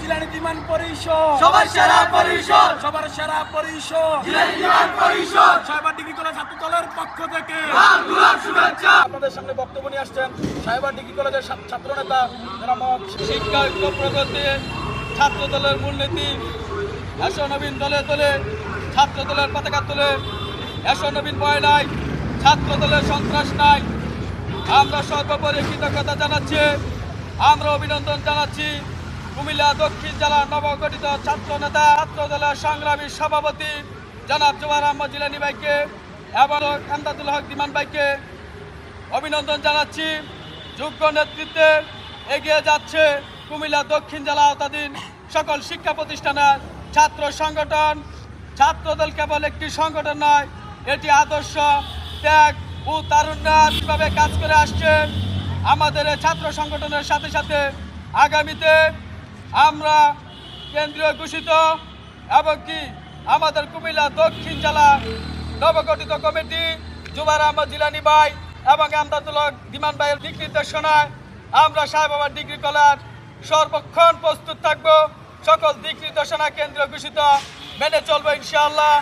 জিলানি বিমান পরিষদ। সবার সেরা পরিষদ। সবার সেরা পরিষদ। জিলানি বিমান পরিষদ। সাইবার ডিগ্রি কলেজ ছাত্র দলের পক্ষ থেকে। শুভেচ্ছা। আপনাদের সামনে বক্তব্য নিয়ে আসছেন সাইবার ডিগ্রি কলেজের ছাত্র নেতা যারা শিক্ষা প্রগতি ছাত্র দলের মূলনীতি এসো নবীন দলে দলে ছাত্র দলের পতাকা তুলে এসো নবীন ভয় নাই ছাত্র দলের সন্ত্রাস নাই। আমরা সর্বোপরি কৃতজ্ঞতা জানাচ্ছি আমরা অভিনন্দন জানাচ্ছি। কুমিল্লা দক্ষিণ জেলার নবগঠিত ছাত্র নেতা, ছাত্র সংগ্রামী সভাপতি জনাব জোয়ার আহমদ জিলানি ভাইকে এবং আমদাদুল হক দিমান ভাইকে অভিনন্দন জানাচ্ছি। যোগ্য নেতৃত্বে এগিয়ে যাচ্ছে কুমিল্লা দক্ষিণ জেলা আওতাধীন সকল শিক্ষা প্রতিষ্ঠানের ছাত্র সংগঠন। ছাত্রদল কেবল একটি সংগঠন নয়, এটি আদর্শ ত্যাগ ও তারুণ্যভাবে কাজ করে আসছে, আমাদের ছাত্র সংগঠনের সাথে সাথে আগামীতে আমরা কেন্দ্রীয় ঘোষিত এবং কি আমাদের কুমিল্লা দক্ষিণ জেলা নবগঠিত কমিটি জুবার আহমদ জিলানি ভাই এবং আমদাদুল্লাহ বিমান ভাইয়ের দিক নির্দেশনায় আমরা সাহেব বাবার ডিগ্রি কলেজ সর্বক্ষণ প্রস্তুত থাকব। সকল দিক নির্দেশনা কেন্দ্রীয় ঘোষিত, মেনে চলবো ইনশাআল্লাহ।